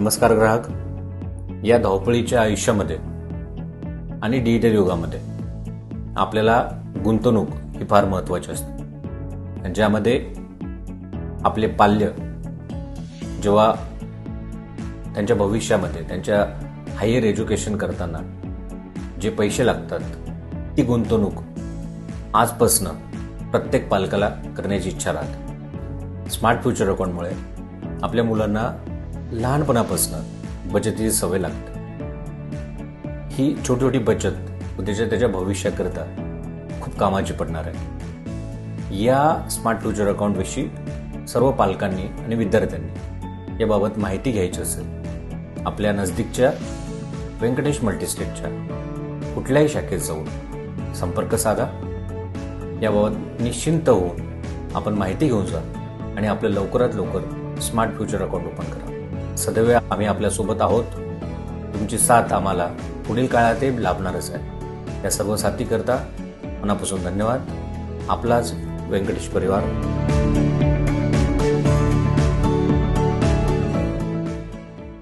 नमस्कार ग्राहक. या धावपळीच्या आयुष्यामध्ये आणि डिजिटल युगामध्ये आपल्याला गुंतवणूक ही फार महत्त्वाची असते. ज्यामध्ये आपले पाल्य जेव्हा त्यांच्या भविष्यामध्ये त्यांच्या हायर एज्युकेशन करताना जे पैसे लागतात ती गुंतवणूक आजपासनं प्रत्येक पालकाला करण्याची इच्छा राहते. स्मार्ट फ्युचर अकाउंटमुळे आपल्या मुलांना लहानपणापासून बचतीची सवय लागते. ही छोटी छोटी बचत त्याच्या त्याच्या भविष्याकरता खूप कामाची पडणार आहे. या स्मार्ट फ्युचर अकाउंटविषयी सर्व पालकांनी आणि विद्यार्थ्यांनी याबाबत माहिती घ्यायची असेल आपल्या नजदीकच्या व्यंकटेश मल्टीस्टेटच्या कुठल्याही शाखेत जाऊन संपर्क साधा. याबाबत निश्चिंत होऊन आपण माहिती घेऊन जा आणि आपलं लवकरात लवकर स्मार्ट फ्युचर अकाउंट ओपन करा. सदैव आम्ही आपल्यासोबत आहोत. तुमची साथ आम्हाला पुढील काळातही लाभणारच आहे. या सर्व साथीकरता मनापासून धन्यवाद. आपलाच व्यंकटेश परिवार.